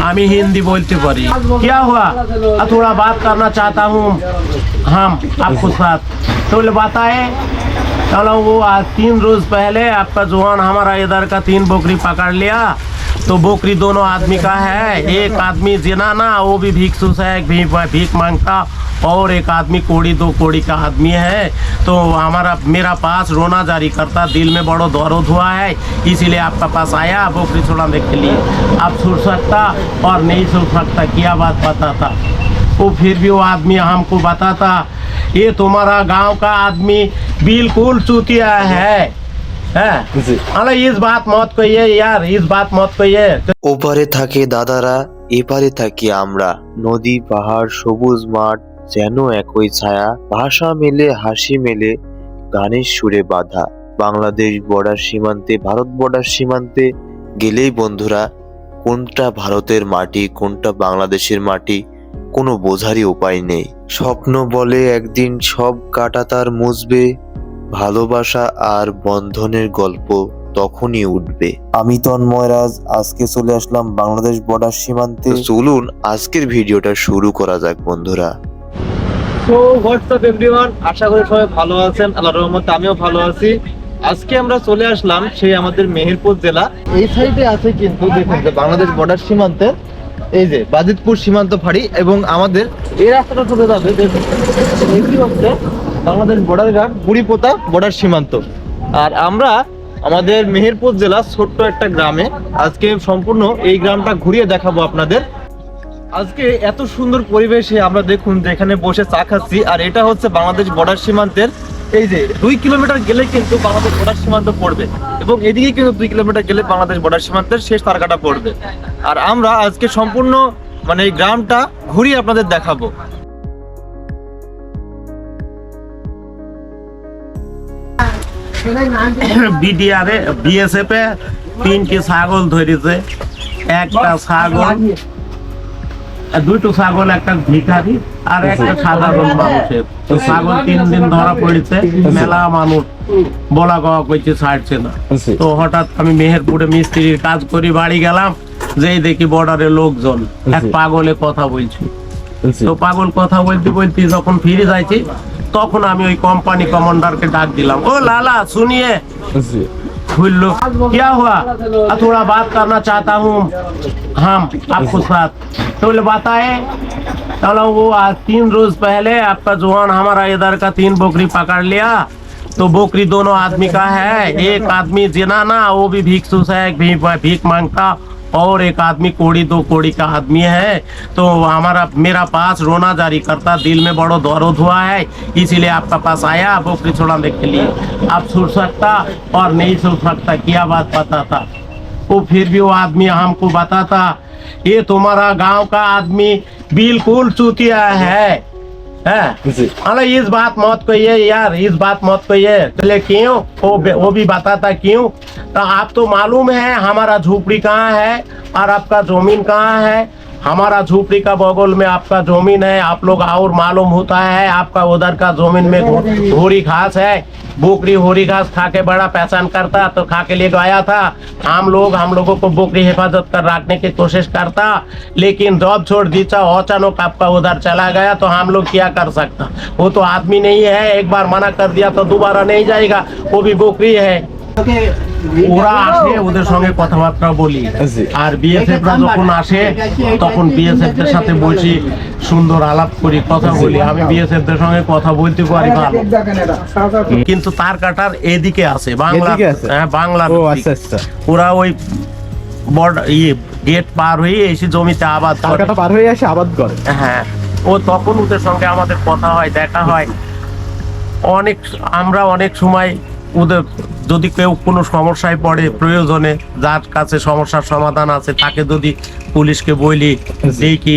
আমি हिंदी बोलते पड़ी क्या हुआ? थोड़ा बात करना चाहता हूँ। हम आपको साथ। तो बताए, चलो वो आज तीन रोज पहले आपका जवान हमारा इधर का तीन बोकरी पकड़ लिया। तो बकरी दोनों आदमी का है। एक आदमी जिनाना वो भी भिक्षु से है, भी भीख माँगता और एक आदमी कोड़ी दो कोड़ी का आदमी है। तो हमारा मेरा पास रोना जारी करता दिल में बड़ो दर्द हुआ है इसीलिए आपका पास आया बकरी छुड़ाने के लिए। आप छुड़ सकता और नहीं छुड़ सकता क्या बात बताता? वो फिर भी वो आदमी हमको बताता ये तुम्हारा गाँव का आदमी बिल्कुल चूतिया है। ওপারে থাকে দাদারা এপারে থাকি আমরা। নদী পাহাড় সবুজ মাঠ যেন একই ছায়া। ভাষা মেলে হাসি মেলে গানের সুরে বাঁধা। বাংলাদেশ বর্ডার সীমান্তে ভারত বর্ডার সীমান্তে গেলেই বন্ধুরা কোনটা ভারতের মাটি কোনটা বাংলাদেশের মাটি কোনো বোঝারই উপায় নেই। স্বপ্ন বলে একদিন সব কাটা তার মুছবে ভালোবাসা আর বন্ধনের গল্প তখনই উঠবে। আমি তন্ময়রাজ আজকে চলে আসলাম বাংলাদেশ বর্ডার সীমান্তে। চলুন আজকের ভিডিওটা শুরু করা যাক বন্ধুরা। তো হোয়াটসঅ্যাপ এভরিওয়ান আশা করি সবাই ভালো আছেন আল্লাহর রহমতে আমিও ভালো আছি। আজকে আমরা চলে আসলাম সেই আমাদের মেহেরপুর জেলা। এই সাইডে আছে কিন্তু দেখুন যে বাংলাদেশ বর্ডার সীমান্তে এই যে বাজিতপুর সীমান্ত ফাঁড়ি এবং আমাদের এই রাস্তাটা চলে যাবে দেখুন। হচ্ছে বাংলাদেশ বর্ডার ঘাট বুড়িপোতা বর্ডার সীমান্ত। আর আমরা আমাদের মেহেরপুর জেলা ছোট্ট একটা গ্রামে আজকে সম্পূর্ণ এই গ্রামটা ঘুরিয়ে দেখাবো আপনাদের। আজকে এত সুন্দর পরিবেশে আমরা দেখুন যেখানে বসে চা খাচ্ছি, আর এটা হচ্ছে বাংলাদেশ বর্ডার সীমান্তের এই যে দুই কিলোমিটার গেলে কিন্তু বাংলাদেশ বর্ডার সীমান্ত পড়বে এবং এদিকে কিন্তু দুই কিলোমিটার গেলে বাংলাদেশ বর্ডার সীমান্তের শেষ তারকাটা পড়বে। আর আমরা আজকে সম্পূর্ণ মানে এই গ্রামটা ঘুরিয়ে আপনাদের দেখাবো। বিডিআরে বিএসএফ এ তিনটি ছাগল ধরেছে। একটা ছাগল দুটো ছাগল একটা ভিখারি আর একটা সাধারণ মানুষের। তো ছাগল তিন দিন ধরা পড়েছে মেলা মানুষ বলা গাওয়া করছে ছাড়ছে না। তো হঠাৎ আমি মেহেরপুরে মিস্ত্রির কাজ করি বাড়ি গেলাম যেই দেখি বর্ডারে লোকজন এক পাগলে কথা বলছি। তো পাগল কথা বলতে বলতে যখন ফিরে যাইছি তখন আমি ওই কোম্পানি কমান্ডারকে ডাক দিলাম ও লালা শুনিয়ে खुल्लू क्या हुआ आ, थोड़ा बात करना चाहता हूँ हम आपको साथ तो बोले बताए चलो वो आज तीन रोज पहले आपका जवान हमारा इधर का तीन बकरी पकड़ लिया तो बकरी दोनों आदमी का है एक आदमी जिनाना वो भी भिक्षु से है, भी भीख मांगता और एक आदमी कोड़ी, दो कोड़ी का आदमी है तो हमारा, मेरा पास रोना जारी करता, दिल में बड़ो दर्द हुआ है, इसीलिए आपका पास आया बकरी छुड़ाने के लिए। आप सुन सकता और नहीं सुन सकता, क्या बात था वो फिर भी वो आदमी हमको बताता, ये तुम्हारा गाँव का आदमी बिल्कुल चूतिया है। है? अरे इस बात मौत को ये यार इस बात मौत मत कहिए। चले क्यों? वो वो भी बताता क्यों? तो आप तो मालूम है हमारा झोपड़ी कहाँ है और आपका ज़मीन कहाँ है? हमारा झोपड़ी का बगल में आपका ज़मीन है, आप लोग और मालूम होता है, आपका उधर का ज़मीन में घोड़ी घास है। बोकरी होरी घास खा के बड़ा पहचान करता तो खा के लिए गया था। हम लोग, हम लोगों को बोकरी हिफाजत कर रखने की कोशिश करता, लेकिन जॉब छोड़ दीचा अचानक आपका उधर चला गया तो हम लोग क्या कर सकता? वो तो आदमी नहीं है, एक बार मना कर दिया तो दोबारा नहीं जाएगा, वो भी बोकरी है। ওরা আসে ওদের সঙ্গে কথাবার্তা বলি। আর বিএসএফ রা যখন আসে তখন বিএসএফ দের সাথে বসি সুন্দর আলাপ করি কথা বলি। আমি বিএসএফ দের সঙ্গে কথা বলতে পারি ভালো। কিন্তু তার কাটার এদিকে আছে বাংলা হ্যাঁ বাংলা আচ্ছা আচ্ছা। ওরা ওই বর্ডার ইয়ে গেট পার হয়ে এসে জমিতে আবাদ করে। পার হয়ে আসে আবাদ করে? হ্যাঁ। ও তখন ওদের সঙ্গে আমাদের কথা হয় দেখা হয়। অনেক আমরা অনেক সময় ওদের যদি কেউ কোনো সমস্যায় পড়ে প্রয়োজনে যার কাছে সমস্যার সমাধান আছে তাকে যদি পুলিশকে বলি কি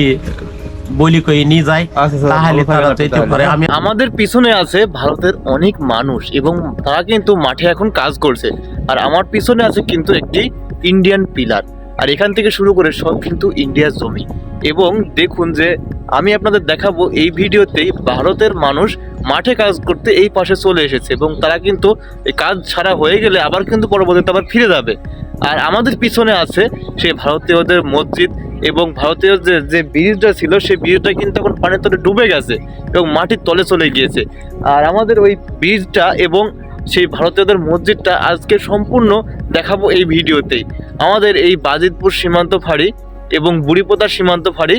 বলি কই নিয়ে যায় আচ্ছা, আচ্ছা, তাহলে তারা যেতে পারে। আমি আমাদের পিছনে আছে ভারতের অনেক মানুষ এবং তারা কিন্তু মাঠে এখন কাজ করছে। আর আমার পিছনে আছে কিন্তু একটি ইন্ডিয়ান পিলার আর এখান থেকে শুরু করে সব কিন্তু ইন্ডিয়ার জমি। এবং দেখুন যে আমি আপনাদের দেখাবো এই ভিডিওতেই ভারতের মানুষ মাঠে কাজ করতে এই পাশে চলে এসেছে এবং তারা কিন্তু এই কাজ ছাড়া হয়ে গেলে আবার কিন্তু পরবর্তীতে আবার ফিরে যাবে। আর আমাদের পিছনে আছে সেই ভারতীয়দের মসজিদ এবং ভারতীয় যে যে ব্রিজটা ছিল, সেই ব্রিজটা কিন্তু এখন পানির তলে ডুবে গেছে এবং মাটির তলে চলে গিয়েছে। আর আমাদের ওই ব্রিজটা এবং সেই ভারতীয়দের মসজিদটা আজকে সম্পূর্ণ দেখাবো এই ভিডিওতেই। আমাদের এই বাজিতপুর সীমান্ত ফাঁড়ি এবং বুড়িপোতা সীমান্ত ফাঁড়ি,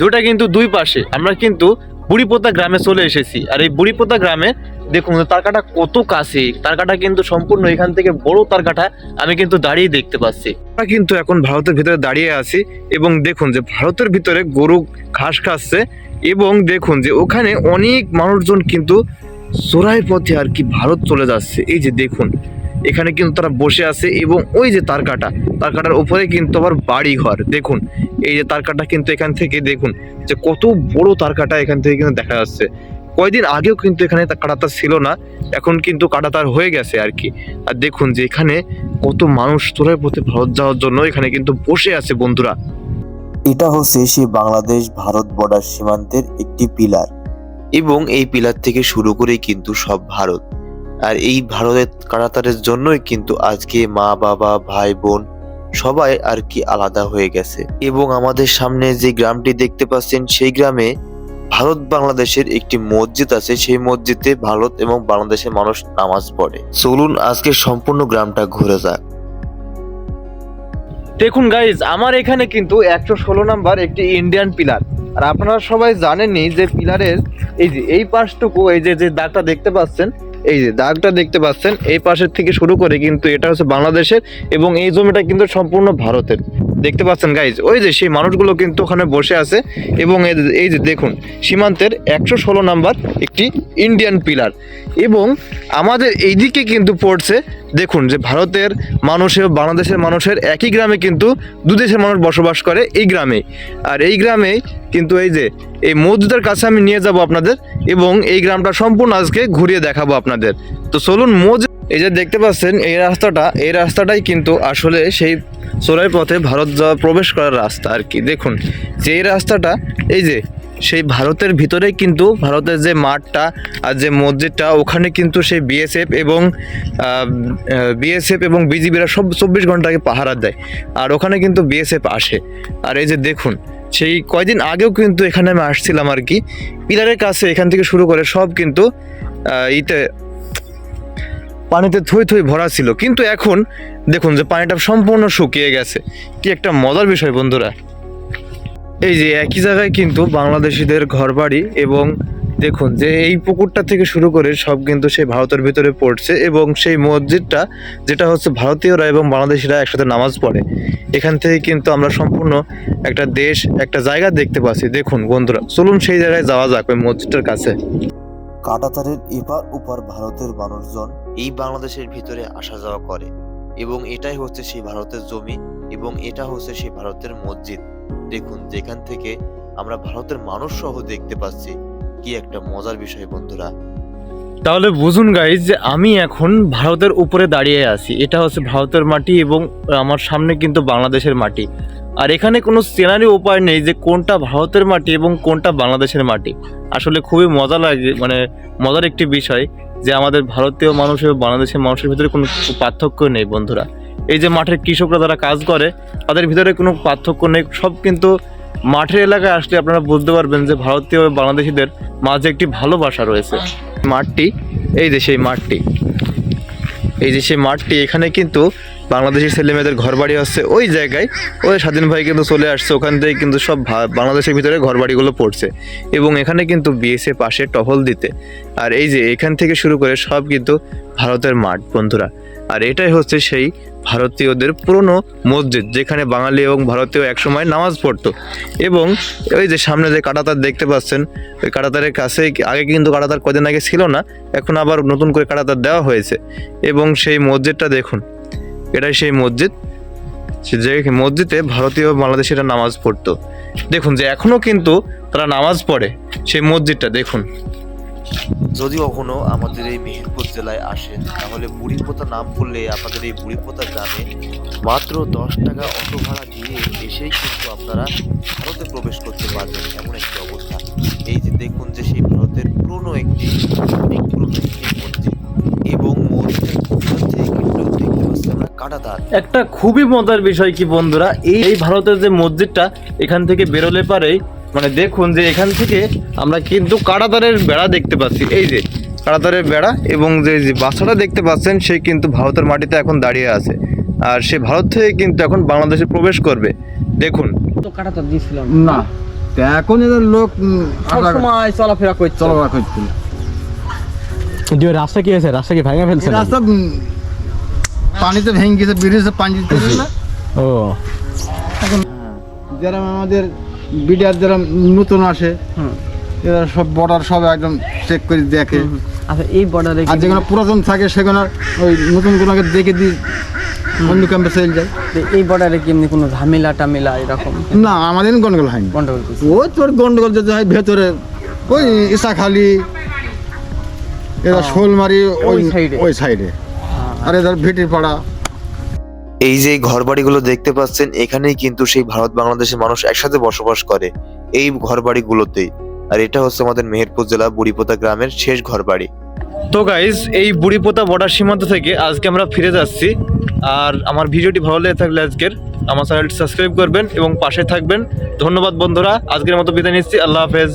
দুটা কিন্তু দুই পাশে। আমরা কিন্তু বুড়িপোতা গ্রামে চলে এসেছি। আর এই বুড়িপোতা গ্রামে দেখুন, তারকাটা কত কাছে। তারকাটা কিন্তু সম্পূর্ণ এখান থেকে বড় তারকাটা আমি কিন্তু দাঁড়িয়ে দেখতে পাচ্ছি। আমরা কিন্তু এখন ভারতের ভিতরে দাঁড়িয়ে আছি এবং দেখুন যে ভারতের ভিতরে গরু ঘাস খাচ্ছে এবং দেখুন যে ওখানে অনেক মানুষজন কিন্তু চোরাই পথে আর কি ভারত চলে যাচ্ছে। এই যে দেখুন এখানে কিন্তু তারা বসে আছে এবং ওই যে তারকাটা তারকাটার উপরে কিন্তু আবার বাড়ি ঘর দেখুন এই যে তারকাটা কিন্তু এখান থেকে দেখুন যে কত বড় তারকাটা এখান থেকে কিন্তু দেখা যাচ্ছে। কয়দিন আগেও কিন্তু এখানে কাঁটাতার ছিল না এখন কিন্তু কাঁটাতার হয়ে গেছে আর কি। আর দেখুন যে এখানে কত মানুষ চোরাই পথে ভারত যাওয়ার জন্য এখানে কিন্তু বসে আছে বন্ধুরা। এটা হচ্ছে সেই বাংলাদেশ ভারত বর্ডার সীমান্তের একটি পিলার। এবং এই পিলার থেকে শুরু করেই কিন্তু সব ভারত। আর এই ভারতের কারাতারের জন্যই কিন্তু আজকে মা, বাবা, ভাই, বোন সবাই আর কি আলাদা হয়ে গেছে। এবং আমাদের সামনে যে গ্রামটি দেখতে পাচ্ছেন, সেই গ্রামে ভারত বাংলাদেশের একটি মসজিদ আছে। সেই মসজিদে ভারত এবং বাংলাদেশের মানুষ নামাজ পড়ে। চলুন আজকে সম্পূর্ণ গ্রামটা ঘুরে যাক। দেখুন গাইজ আমার এখানে কিন্তু একশো ষোলো নাম্বার একটি ইন্ডিয়ান পিলার আর আপনারা সবাই জানেনই যে পিলারের এই যে, এই পাশটুকু, এই যে যে দাগটা দেখতে পাচ্ছেন এই যে দাগটা দেখতে পাচ্ছেন, এই পাশের থেকে শুরু করে কিন্তু এটা হচ্ছে বাংলাদেশের এবং এই জমিটা কিন্তু সম্পূর্ণ ভারতের। দেখতে পাচ্ছেন গাইজ ওই যে সেই মানুষগুলো কিন্তু ওখানে বসে আছে এবং এই যে- দেখুন, সীমান্তের একশো ষোলো নাম্বার একটি ইন্ডিয়ান পিলার এবং আমাদের এইদিকে কিন্তু পড়ছে, দেখুন যে ভারতের মানুষ এবং বাংলাদেশের মানুষের একই গ্রামে কিন্তু দু দেশের মানুষ বসবাস করে এই গ্রামে আর এই গ্রামেই কিন্তু এই যে, এই মসজিদের কাছে আমি নিয়ে যাব আপনাদের এবং এই গ্রামটা সম্পূর্ণ আজকে ঘুরিয়ে দেখাবো আপনাদের। তো চলুন মসজিদ এই যে দেখতে পাচ্ছেন, এই রাস্তাটা, এই রাস্তাটাই কিন্তু আসলে সেই চোরাই পথে ভারত যাওয়া, প্রবেশ করার রাস্তা আর কি। দেখুন, যে এই রাস্তাটা, এই যে সেই ভারতের ভিতরেই কিন্তু ভারতের যে মাঠটা আর যে মসজিদটা, ওখানে কিন্তু সেই বিএসএফ এবং বিএসএফ এবং বিজিবিরা সব চব্বিশ ঘন্টাকে পাহারা দেয়। আর ওখানে কিন্তু বিএসএফ আসে। আর এই যে দেখুন, সেই কয়দিন আগেও কিন্তু এখানে আমি আসছিলাম আর কি। পিলারের কাছে এখান থেকে শুরু করে সব কিন্তু ইতে পানিতে থই থই ভরা ছিল। কিন্তু এখন দেখুন যে পানিটা সম্পূর্ণ শুকিয়ে গেছে। কি একটা মজার বিষয় বন্ধুরা। এই যে একই জায়গায় কিন্তু বাংলাদেশিদের ঘরবাড়ি এবং দেখুন যে এই পুকুরটা থেকে শুরু করে সব কিন্তু সেই ভারতের ভিতরে পড়ছে এবং সেই মসজিদটা যেটা হচ্ছে ভারতীয়রা এবং বাংলাদেশিরা একসাথে নামাজ পড়ে। এখান থেকে কিন্তু আমরা সম্পূর্ণ একটা দেশ, একটা জায়গা দেখতে পাচ্ছি। দেখুন বন্ধুরা, চলুন সেই জায়গায় যাওয়া যাক ওই মসজিদটার কাছে। কাটাতারের এপার ওপার ভারতের মানুষজন এই বাংলাদেশের ভিতরে আসা যাওয়া করে এবং এটাই হচ্ছে সেই ভারতের জমি এবং এটা হচ্ছে সেই ভারতের মসজিদ। দেখুন, যেখান থেকে আমরা ভারতের মানুষ সহ দেখতে পাচ্ছি কি একটা মজার বিষয় বন্ধুরা। তাহলে বুঝুন গাইজ যে আমি এখন ভারতের উপরে দাঁড়িয়ে আছি। এটা হচ্ছে ভারতের মাটি এবং আমার সামনে কিন্তু বাংলাদেশের মাটি। আর এখানে কোনো চেনারই উপায় নেই যে কোনটা ভারতের মাটি এবং কোনটা বাংলাদেশের মাটি। আসলে খুবই মজা লাগে মানে মজার একটি বিষয় যে আমাদের ভারতীয় মানুষ এবং বাংলাদেশের মানুষের ভিতরে কোনো পার্থক্য নেই বন্ধুরা। এই যে মাঠের কৃষকরা যারা কাজ করে, তাদের ভিতরে কোনো পার্থক্য নেই। সব কিন্তু মাঠের এলাকায় আসলে আপনারা বুঝতে পারবেন যে ভারতীয় বাংলাদেশিদের মাঝে একটি ভালোবাসা রয়েছে। মাঠটি, এই যে সেই মাঠটি। এই যে সেই মাঠটি, এখানে কিন্তু বাংলাদেশের ছেলে মেয়েদের ঘর বাড়ি হচ্ছে ওই জায়গায়। ওই স্বাধীন ভাই কিন্তু চলে আসছে, ওখান থেকে কিন্তু সব বাংলাদেশের ভিতরে ঘর বাড়িগুলো পড়ছে। এবং এখানে কিন্তু বিএসএ পাশে টহল দিতে। আর এই যে এখান থেকে শুরু করে সব কিন্তু ভারতের মাঠ, বন্ধুরা। আর এটাই হচ্ছে সেই ভারতীয়দের পুরনো মসজিদ, যেখানে বাঙালি এবং ভারতীয় একসময় নামাজ পড়তো। এবং ওই যে সামনে যে কাটাতার দেখতে পাচ্ছেন, ওই কাটাতারের কাছে আগে কিন্তু কাটাতার কদিন আগে ছিল না, এখন আবার নতুন করে কাটাতার দেওয়া হয়েছে। এবং সেই মসজিদটা দেখুন, এটাই সেই মসজিদ, যে মসজিদে ভারতীয় বাংলাদেশিরা নামাজ পড়তো। দেখুন যে এখনও কিন্তু তারা নামাজ পড়ে সেই মসজিদটা, দেখুন। যদি কখনো আমাদের এই মেহেরপুর জেলায় আসেন তাহলে বুড়িপোতা নাম করলে আপনাদের এই বুড়িপোতা গ্রামে মাত্র দশ টাকা অটো ভাড়া দিয়ে এসেই কিন্তু আপনারা ভারতে প্রবেশ করতে পারবেন, এমন একটি অবস্থা। এই যে দেখুন যে সেই ভারতের পুরনো একটি এবং একটা খুবই মজার বিষয় কি বন্ধুরা, এই ভারতের যে মসজিদটা এখান থেকে বেরোলে পারেই মানে দেখুন যে এখান থেকে আমরা কিন্তু কাটাতারের বেড়া দেখতে পাচ্ছি। এই যে কাটাতারের বেড়া এবং যে যে বাচ্চাটা দেখতে পাচ্ছেন সে কিন্তু ভারতের মাটিতে এখন দাঁড়িয়ে আছে। আর সে ভারত থেকে কিন্তু এখন বাংলাদেশে প্রবেশ করবে। দেখুন। দিয়েছিলাম। না এখন এদের লোক উম, সময় চলাফেরা করছে। চলাফেরা রাস্তা কি হয়েছে? রাস্তা কি ভেঙে ফেলছে রাস্তা পানিতে ভেঙে গেছে বেরিয়েছে পানিতে না। ও। যারা আমাদের বিডিআর যারা নতুন আসে এরা সব বর্ডার সব একদম চেক করে দেখে। আচ্ছা এই বর্ডারে আর যেগুলো পুরাতন থাকে সেগুলো ওই নতুন গুলোকে দেখে দিয়ে অন্য ক্যাম্পে চলে যায়। এই বর্ডারে কি এমনি কোনো ঝামেলা টামেলা এরকম? না আমাদের গন্ডগোল হয়নি। গন্ডগোল ওই তোর গন্ডগোল যেতে হয় ভেতরে ওই ইসাখালি এরা শোলমারি ওই এ। ওই সাইডে আর এদের ভিটির পাড়া এই যে ঘর বাড়িগুলো দেখতে পাচ্ছেন, এখানেই কিন্তু সেই ভারত বাংলাদেশের মানুষ একসাথে বসবাস করে এই ঘরবাড়িগুলোতেই আর এটা হচ্ছে আমাদের মেহেরপুর জেলা বুড়িপোতা গ্রামের শেষ ঘরবাড়ি। তো গাইজ এই বুড়িপোতা বর্ডার সীমান্ত থেকে আজকে আমরা ফিরে যাচ্ছি। আর আমার ভিডিওটি ভালো লেগে থাকলে আজকের আমার চ্যানেলটি সাবস্ক্রাইব করবেন এবং পাশে থাকবেন। ধন্যবাদ বন্ধুরা, আজকের মতো বিদায় নিচ্ছি। আল্লাহ হাফেজ।